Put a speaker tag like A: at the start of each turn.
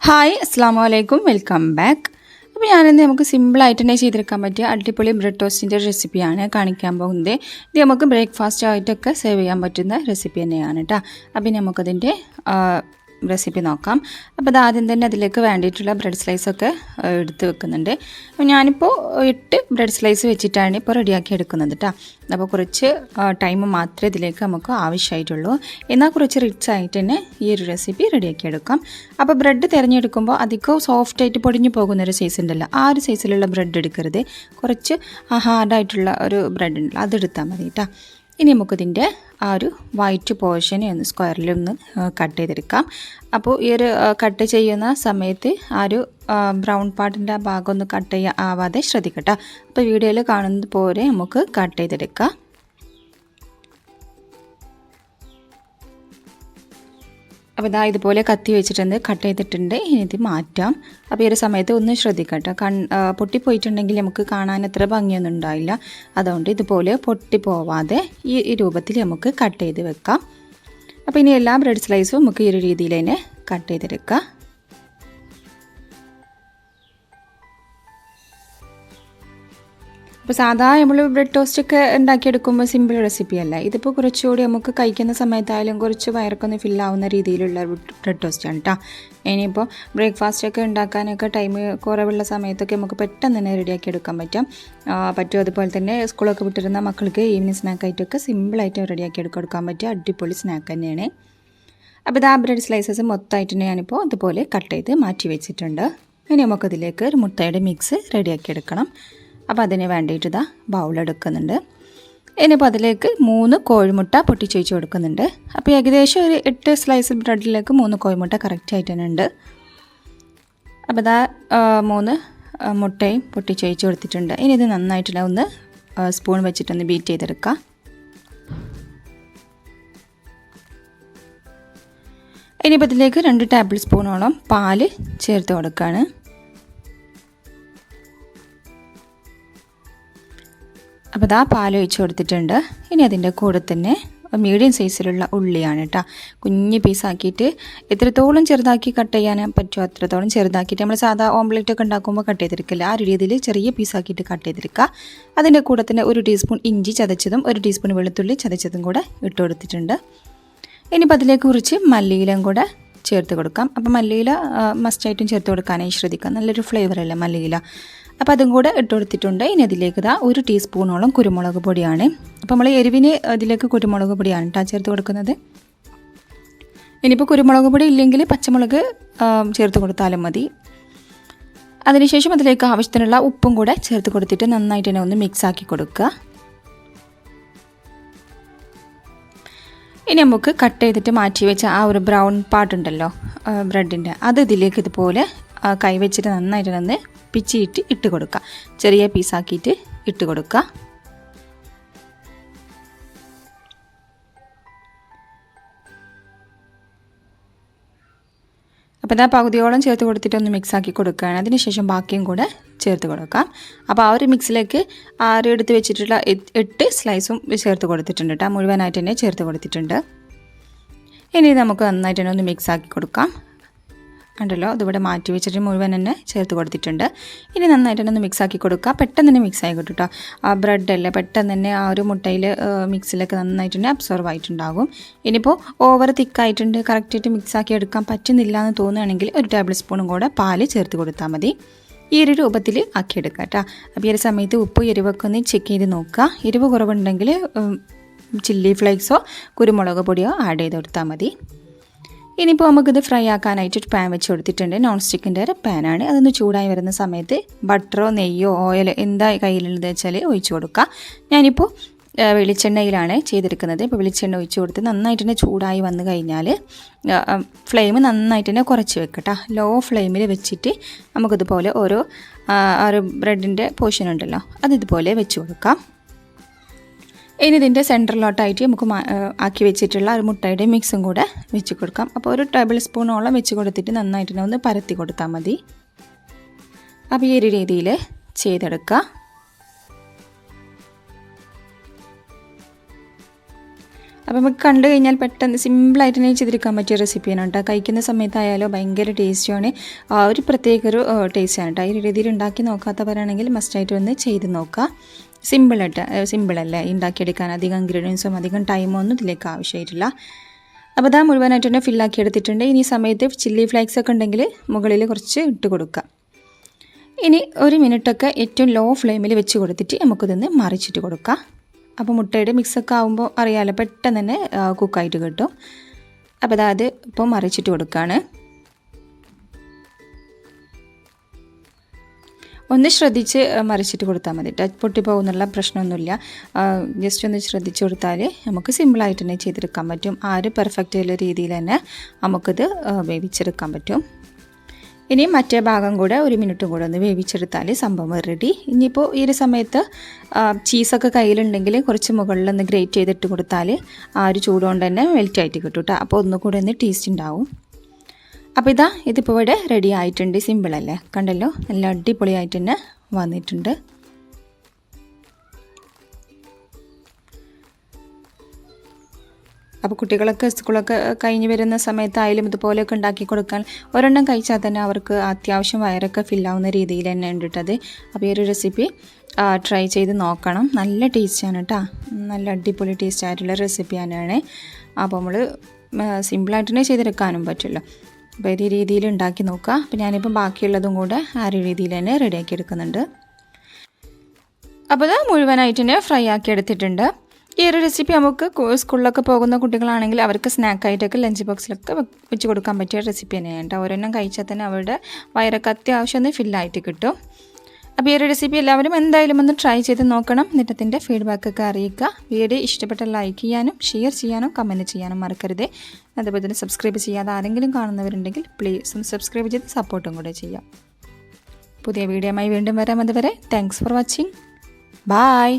A: Hi അസ്സാം വലൈക്കും welcome back അപ്പോൾ ഞാനിന്ന് നമുക്ക് സിമ്പിളായിട്ട് തന്നെ ചെയ്തെടുക്കാൻ പറ്റിയ അടിപൊളി ബ്രെഡ് ടോസ്റ്റിന്റെ റെസിപ്പിയാണ് കാണിക്കാൻ പോകുന്നത്. ഇത് നമുക്ക് ബ്രേക്ക്ഫാസ്റ്റ് ആയിട്ടൊക്കെ സെർവ് ചെയ്യാൻ പറ്റുന്ന റെസിപ്പി തന്നെയാണ് കേട്ടോ അപ്പോൾ നമുക്കതിന്റെ റെസിപ്പി നോക്കാം. അപ്പോൾ അത് ആദ്യം തന്നെ അതിലേക്ക് വേണ്ടിയിട്ടുള്ള ബ്രെഡ് സ്ലൈസൊക്കെ എടുത്ത് വെക്കുന്നുണ്ട്. അപ്പോൾ ഞാനിപ്പോൾ എട്ട് ബ്രെഡ് സ്ലൈസ് വെച്ചിട്ടാണ് ഇപ്പോൾ റെഡിയാക്കി എടുക്കുന്നത് കേട്ടോ അപ്പോൾ കുറച്ച് ടൈം മാത്രമേ ഇതിലേക്ക് നമുക്ക് ആവശ്യമായിട്ടുള്ളൂ. എന്നാൽ കുറച്ച് റിച്ച് ആയിട്ട് തന്നെ ഈ ഒരു റെസിപ്പി റെഡിയാക്കി എടുക്കാം. അപ്പോൾ ബ്രെഡ് തിരഞ്ഞെടുക്കുമ്പോൾ അധികം സോഫ്റ്റ് ആയിട്ട് പൊടിഞ്ഞു പോകുന്ന ഒരു സൈസ് ഉണ്ടല്ലോ. ആ ഒരു സൈസിലുള്ള ബ്രെഡ് എടുക്കരുത്. കുറച്ച് ഹാർഡായിട്ടുള്ള ഒരു ബ്രെഡ് ഉണ്ടല്ലോ. അതെടുത്താൽ മതി കേട്ടോ ഇനി നമുക്കിതിന്റെ ആ ഒരു വൈറ്റ് പോർഷനെ ഒന്ന് സ്ക്വയറിലൊന്ന് കട്ട് ചെയ്തെടുക്കാം. അപ്പോൾ ഈ ഒരു കട്ട് ചെയ്യുന്ന സമയത്ത് ആ ഒരു ബ്രൗൺ പാർട്ടിന്റെ ആ ഭാഗം ഒന്ന് കട്ട് ചെയ്യാൻ ആവാതെ ശ്രദ്ധിക്കട്ടോ. അപ്പോൾ വീഡിയോയിൽ കാണുന്നത് പോലെ നമുക്ക് കട്ട് ചെയ്തെടുക്കാം. അപ്പോൾ ഇതാ ഇതുപോലെ കത്തി വെച്ചിട്ടുണ്ട് കട്ട് ചെയ്തിട്ടുണ്ട്. ഇനി ഇത് മാറ്റാം. അപ്പോൾ ഈ ഒരു സമയത്ത് ഒന്ന് ശ്രദ്ധിക്കട്ടെ. കൺ പൊട്ടിപ്പോയിട്ടുണ്ടെങ്കിൽ നമുക്ക് കാണാൻ അത്ര ഭംഗിയൊന്നും ഉണ്ടാവില്ല അതുകൊണ്ട് ഇതുപോലെ പൊട്ടിപ്പോവാതെ ഈ രൂപത്തിൽ നമുക്ക് കട്ട് ചെയ്ത് വെക്കാം. അപ്പോൾ ഇനി എല്ലാ ബ്രെഡ് സ്ലൈസും നമുക്ക് ഈ ഒരു രീതിയിൽ തന്നെ കട്ട് ചെയ്തെടുക്കാം. ഇപ്പോൾ സാധാ നമ്മൾ ബ്രെഡ് ടോസ്റ്റ് ഒക്കെ ഉണ്ടാക്കിയെടുക്കുമ്പോൾ സിമ്പിൾ റെസിപ്പി അല്ല? ഇതിപ്പോൾ കുറച്ചുകൂടി നമുക്ക് കഴിക്കുന്ന സമയത്തായാലും കുറച്ച് വയറൊക്കെ ഫില്ലാവുന്ന രീതിയിലുള്ള ബ്രെഡ് ടോസ്റ്റ് ആണ് കേട്ടോ ഇനിയിപ്പോൾ ബ്രേക്ക്ഫാസ്റ്റ് ഒക്കെ ഉണ്ടാക്കാനൊക്കെ ടൈം കുറവുള്ള സമയത്തൊക്കെ നമുക്ക് പെട്ടെന്ന് തന്നെ റെഡിയാക്കി എടുക്കാൻ പറ്റും. പറ്റും. അതുപോലെ തന്നെ സ്കൂളൊക്കെ വിട്ടിരുന്ന മക്കൾക്ക് ഈവനിങ് സ്നാക്കായിട്ടൊക്കെ സിമ്പിളായിട്ട് റെഡിയാക്കി എടുക്കാൻ പറ്റിയ അടിപൊളി സ്നാക്ക് തന്നെയാണ്. അപ്പോൾ ഇതാ ബ്രെഡ് സ്ലൈസസ് മൊത്തമായിട്ട് ഞാനിപ്പോൾ അതുപോലെ കട്ട് ചെയ്ത് മാറ്റി വെച്ചിട്ടുണ്ട്. ഇനി നമുക്കതിലേക്ക് ഒരു മുട്ടയുടെ മിക്സ് റെഡിയാക്കി എടുക്കണം. അപ്പോൾ അതിന് വേണ്ടിയിട്ട് ഇതാ ബൗളെടുക്കുന്നുണ്ട് ഇനിയിപ്പോൾ അതിലേക്ക് മൂന്ന് കോഴിമുട്ട പൊട്ടിച്ച് വെച്ച് കൊടുക്കുന്നുണ്ട്. അപ്പോൾ ഏകദേശം ഒരു എട്ട് സ്ലൈസ് ബ്രെഡിലേക്ക് മൂന്ന് കോഴിമുട്ട കറക്റ്റ് ആയിട്ട് തന്നെ ഉണ്ട്. അപ്പോൾ ഇതാ മൂന്ന് മുട്ടയും പൊട്ടിച്ച് വെച്ച് കൊടുത്തിട്ടുണ്ട്. ഇനി ഇത് നന്നായിട്ടുള്ള ഒന്ന് സ്പൂൺ വെച്ചിട്ടൊന്ന് ബീറ്റ് ചെയ്തെടുക്കാം. ഇനിയിപ്പോൾ ഇതിലേക്ക് രണ്ട് ടേബിൾ സ്പൂണോളം പാൽ ചേർത്ത് കൊടുക്കുകയാണ് അപ്പോൾ ഇതാ പാൽ ഒഴിച്ച് കൊടുത്തിട്ടുണ്ട്. ഇനി അതിന്റെ കൂടെ തന്നെ മീഡിയം സൈസിലുള്ള ഉള്ളിയാണ് കേട്ടോ കുഞ്ഞ് പീസാക്കിയിട്ട് എത്രത്തോളം ചെറുതാക്കി കട്ട് ചെയ്യാൻ പറ്റുമോ അത്രത്തോളം ചെറുതാക്കിയിട്ട് നമ്മൾ സാധാ ഓംലെറ്റ് ഒക്കെ ഉണ്ടാക്കുമ്പോൾ കട്ട് ചെയ്തെടുക്കില്ല ആ ഒരു രീതിയിൽ ചെറിയ പീസാക്കിയിട്ട് കട്ട് ചെയ്തെടുക്കുക അതിന്റെ കൂടെ തന്നെ ഒരു ടീസ്പൂൺ ഇഞ്ചി ചതച്ചതും ഒരു ടീസ്പൂൺ വെളുത്തുള്ളി ചതച്ചതും കൂടെ ഇട്ട് കൊടുത്തിട്ടുണ്ട്. ഇനിയിപ്പോൾ അതിലേക്ക് കുറിച്ച് മല്ലിയിലും കൂടെ ചേർത്ത് കൊടുക്കാം. അപ്പോൾ മല്ലിയില മസ്റ്റായിട്ടും ചേർത്ത് കൊടുക്കാനായി ശ്രദ്ധിക്കാം. നല്ലൊരു ഫ്ലേവർ ഫ്ലേവറല്ലേ മല്ലിയില? അപ്പോൾ അതും കൂടെ ഇട്ട് കൊടുത്തിട്ടുണ്ട്. ഇനി അതിലേക്ക് ഇതാ ഒരു ടീസ്പൂണോളം കുരുമുളക് പൊടിയാണ്. അപ്പോൾ നമ്മൾ എരിവിന് അതിലേക്ക് കുരുമുളക് പൊടിയാണ് കേട്ടോ ചേർത്ത് കൊടുക്കുന്നത്. ഇനിയിപ്പോൾ കുരുമുളക് പൊടി ഇല്ലെങ്കിൽ പച്ചമുളക് ചേർത്ത് കൊടുത്താലും മതി. അതിനുശേഷം അതിലേക്ക് ആവശ്യത്തിനുള്ള ഉപ്പും കൂടെ ചേർത്ത് കൊടുത്തിട്ട് നന്നായിട്ട് തന്നെ ഒന്ന് മിക്സ് ആക്കി കൊടുക്കുക. ഇനി നമുക്ക് കട്ട് ചെയ്തിട്ട് മാറ്റി വെച്ച ആ ഒരു ബ്രൗൺ പാർട്ടുണ്ടല്ലോ ബ്രെഡിന്റെ അത് ഇതിലേക്ക് ഇതുപോലെ കൈവച്ചിട്ട് നന്നായിട്ട് ഒന്ന് പിച്ചിയിട്ട് ഇട്ട് കൊടുക്കുക ചെറിയ പീസാക്കിയിട്ട് ഇട്ട് കൊടുക്കുക അപ്പോൾ ഇതാ പകുതിയോളം ചേർത്ത് കൊടുത്തിട്ട് ഒന്ന് മിക്സ് ആക്കി കൊടുക്കുകയാണ്. അതിനുശേഷം ബാക്കിയും കൂടെ ചേർത്ത് കൊടുക്കാം. അപ്പോൾ ആ ഒരു മിക്സിലേക്ക് ആറ് എടുത്ത് വെച്ചിട്ടുള്ള എട്ട് സ്ലൈസും ചേർത്ത് കൊടുത്തിട്ടുണ്ട് കേട്ടോ. മുഴുവനായിട്ട് തന്നെ ചേർത്ത് കൊടുത്തിട്ടുണ്ട്. ഇനി നമുക്ക് നന്നായിട്ട് തന്നെ ഒന്ന് മിക്സ് ആക്കി കൊടുക്കാം. ഉണ്ടല്ലോ. അതിവിടെ മാറ്റി വെച്ചിട്ട് മുഴുവൻ തന്നെ ചേർത്ത് കൊടുത്തിട്ടുണ്ട്. ഇനി നന്നായിട്ട് ഒന്ന് മിക്സ് ആക്കി കൊടുക്കുക. പെട്ടെന്ന് തന്നെ മിക്സ് ആയി കിട്ടും കേട്ടോ ആ ബ്രെഡല്ലേ പെട്ടെന്ന് തന്നെ ആ ഒരു മുട്ടയിൽ മിക്സിലൊക്കെ നന്നായിട്ട് തന്നെ അബ്സോർവ് ആയിട്ടുണ്ടാകും. ഇനിയിപ്പോൾ ഓവർ തിക്കായിട്ടുണ്ട് കറക്റ്റായിട്ട് മിക്സ് ആക്കി എടുക്കാൻ പറ്റുന്നില്ല എന്ന് തോന്നുകയാണെങ്കിൽ ഒരു ടേബിൾ സ്പൂണും കൂടെ പാൽ ചേർത്ത് കൊടുത്താൽ മതി. ഈ ഒരു രൂപത്തിൽ ആക്കിയെടുക്കുക കേട്ടോ അപ്പോൾ ഈ ഒരു സമയത്ത് ഉപ്പ് എരിവൊക്കെ ഒന്ന് ചെക്ക് ചെയ്ത് നോക്കുക. എരിവ് കുറവുണ്ടെങ്കിൽ ചില്ലി ഫ്ലേക്സോ കുരുമുളക് പൊടിയോ ആഡ് ചെയ്ത് കൊടുത്താൽ മതി. ഇനിയിപ്പോൾ നമുക്കിത് ഫ്രൈ ആക്കാനായിട്ട് ഒരു പാൻ വെച്ച് കൊടുത്തിട്ടുണ്ട്. നോൺ സ്റ്റിക്കിന്റെ ഒരു പാനാണ് അതൊന്ന് ചൂടായി വരുന്ന സമയത്ത് ബട്ടറോ നെയ്യോ ഓയിലോ എന്താ കയ്യിലുള്ളത് വെച്ചാൽ ഒഴിച്ച് കൊടുക്കുക ഞാനിപ്പോൾ വെളിച്ചെണ്ണയിലാണ് ചെയ്തെടുക്കുന്നത്. ഇപ്പോൾ വെളിച്ചെണ്ണ ഒഴിച്ചു കൊടുത്ത് നന്നായിട്ട് തന്നെ ചൂടായി വന്നു കഴിഞ്ഞാൽ ഫ്ലെയിം നന്നായിട്ട് തന്നെ കുറച്ച് വെക്കട്ടോ. ലോ ഫ്ലെയിമിൽ വെച്ചിട്ട് നമുക്കിതുപോലെ ഓരോ ബ്രെഡിന്റെ പോർഷൻ ഉണ്ടല്ലോ അതിതുപോലെ വെച്ച് കൊടുക്കാം. ഇനി ഇതിന്റെ സെന്ററിലോട്ടായിട്ട് നമുക്ക് ആക്കി വെച്ചിട്ടുള്ള ഒരു മുട്ടയുടെ മിക്സും കൂടെ വെച്ച് കൊടുക്കാം. അപ്പോൾ ഒരു ടേബിൾ സ്പൂണോളം വെച്ച് കൊടുത്തിട്ട് നന്നായിട്ട് ഒന്ന് പരത്തി കൊടുത്താൽ മതി. അപ്പോൾ ഈ ഒരു രീതിയിൽ ചെയ്തെടുക്കുക അപ്പോൾ നമുക്ക് കണ്ടു കഴിഞ്ഞാൽ പെട്ടെന്ന് സിമ്പിളായിട്ട് തന്നെ ചെയ്തെടുക്കാൻ പറ്റിയ റെസിപ്പിയാണ് കേട്ടോ. കഴിക്കുന്ന സമയത്തായാലും ഭയങ്കര ടേസ്റ്റിയാണ് ആ ഒരു പ്രത്യേക ഒരു ടേസ്റ്റാണ് കേട്ടോ. ഈ രീതിയിൽ ഉണ്ടാക്കി നോക്കാത്തവരാണെങ്കിൽ മസ്റ്റായിട്ട് ഒന്ന് ചെയ്ത് നോക്കുക സിമ്പിളായിട്ട് സിമ്പിളല്ലേ ഉണ്ടാക്കിയെടുക്കാൻ അധികം ഇൻഗ്രീഡിയൻസും അധികം ടൈമോ ഒന്നും ഇതിലേക്ക് ആവശ്യമായിട്ടില്ല. അപ്പോൾ അതാ മുഴുവനായിട്ട് തന്നെ ഫില്ലാക്കി എടുത്തിട്ടുണ്ട്. ഇനി സമയത്ത് ചില്ലി ഫ്ലേക്സ് ഒക്കെ ഉണ്ടെങ്കിൽ മുകളിൽ കുറച്ച് ഇട്ട് കൊടുക്കുക. ഇനി ഒരു മിനിറ്റൊക്കെ ഏറ്റവും ലോ ഫ്ലെയിമിൽ വെച്ച് കൊടുത്തിട്ട് നമുക്കിതൊന്ന് മറിച്ചിട്ട് കൊടുക്കാം. അപ്പോൾ മുട്ടയുടെ മിക്സൊക്കെ ആകുമ്പോൾ അറിയാമല്ലോ പെട്ടെന്ന് തന്നെ കുക്കായിട്ട് കിട്ടും. അപ്പോൾ അതായത് ഇപ്പോൾ മറിച്ചിട്ട് കൊടുക്കുകയാണ് ഒന്ന് ശ്രദ്ധിച്ച് മറിച്ചിട്ട് കൊടുത്താൽ മതി. ടച്ച് പൊട്ടി പൊട്ടിപ്പോകുന്നുള്ള പ്രശ്നമൊന്നുമില്ല. ജസ്റ്റ് ഒന്ന് ശ്രദ്ധിച്ച് കൊടുത്താൽ നമുക്ക് സിമ്പിളായിട്ട് തന്നെ ചെയ്തെടുക്കാൻ പറ്റും. ആ ഒരു പെർഫെക്റ്റ് ഉള്ള രീതിയിൽ തന്നെ നമുക്കിത് വേവിച്ചെടുക്കാൻ പറ്റും. ഇനി മറ്റേ ഭാഗം കൂടെ ഒരു മിനിറ്റും കൂടെ ഒന്ന് വേവിച്ചെടുത്താൽ സംഭവം റെഡി ഇനിയിപ്പോൾ ഈ ഒരു സമയത്ത് ചീസൊക്കെ കയ്യിലുണ്ടെങ്കിൽ കുറച്ച് മുകളിലൊന്ന് ഗ്രേറ്റ് ചെയ്തിട്ട് കൊടുത്താൽ ആ ഒരു ചൂടുകൊണ്ട് തന്നെ മെൽറ്റായിട്ട് കിട്ടും കേട്ടോ അപ്പോൾ ഒന്നുകൂടെ ഒന്ന് ടേസ്റ്റ് ഉണ്ടാവും. അപ്പോൾ ഇതാ ഇതിപ്പോൾ ഇവിടെ റെഡി ആയിട്ടുണ്ട്. സിമ്പിളല്ലേ കണ്ടല്ലോ? നല്ല അടിപൊളിയായിട്ട് തന്നെ വന്നിട്ടുണ്ട്. അപ്പോൾ കുട്ടികളൊക്കെ സ്കൂളൊക്കെ കഴിഞ്ഞ് വരുന്ന സമയത്തായാലും ഇതുപോലെയൊക്കെ ഉണ്ടാക്കി കൊടുക്കാൻ ഒരെണ്ണം കഴിച്ചാൽ തന്നെ അവർക്ക് അത്യാവശ്യം വയറൊക്കെ ഫില്ലാവുന്ന രീതിയിൽ തന്നെ ഉണ്ടിട്ടത് അപ്പോൾ ഈ ഒരു റെസിപ്പി ട്രൈ ചെയ്ത് നോക്കണം. നല്ല ടേസ്റ്റാണ് കേട്ടോ നല്ല അടിപൊളി ടേസ്റ്റ് ആയിട്ടുള്ള റെസിപ്പി തന്നെയാണ്. അപ്പോൾ നമ്മൾ സിമ്പിളായിട്ട് തന്നെ ചെയ്തെടുക്കാനും പറ്റുമല്ലോ അപ്പോൾ ഈ രീതിയിൽ ഉണ്ടാക്കി നോക്കുക. അപ്പോൾ ഞാനിപ്പം ബാക്കിയുള്ളതും കൂടെ ആ ഒരു രീതിയിൽ തന്നെ റെഡിയാക്കി എടുക്കുന്നുണ്ട്. അപ്പോൾ ഇത് മുഴുവനായിട്ട് തന്നെ ഫ്രൈ ആക്കി എടുത്തിട്ടുണ്ട്. ഈ ഒരു റെസിപ്പി നമുക്ക് സ്കൂളിലൊക്കെ പോകുന്ന കുട്ടികളാണെങ്കിൽ അവർക്ക് സ്നാക്കായിട്ടൊക്കെ ലഞ്ച് ബോക്സിലൊക്കെ വെച്ച് കൊടുക്കാൻ പറ്റിയ റെസിപ്പി തന്നെയാണ് കേട്ടോ. ഓരോന്നും കഴിച്ചാൽ തന്നെ അവരുടെ വയറൊക്കെ അത്യാവശ്യം ഒന്ന് ഫില്ലായിട്ട് കിട്ടും. അപ്പോൾ ഈ ഒരു റെസിപ്പി എല്ലാവരും എന്തായാലും ഒന്ന് ട്രൈ ചെയ്ത് നോക്കണം. എന്നിട്ടത്തിന്റെ ഫീഡ്ബാക്കൊക്കെ അറിയിക്കുക. വീഡിയോ ഇഷ്ടപ്പെട്ട ലൈക്ക് ചെയ്യാനും ഷെയർ ചെയ്യാനും കമന്റ് ചെയ്യാനും മറക്കരുത്. അതുപോലെ തന്നെ സബ്സ്ക്രൈബ് ചെയ്യാതെ ആരെങ്കിലും കാണുന്നവരുണ്ടെങ്കിൽ പ്ലീസ് ഒന്ന് സബ്സ്ക്രൈബ് ചെയ്ത് സപ്പോർട്ടും കൂടെ ചെയ്യാം. പുതിയ വീഡിയോയുമായി വീണ്ടും വരാം. അതുവരെ താങ്ക്സ് ഫോർ വാച്ചിങ് ബായ്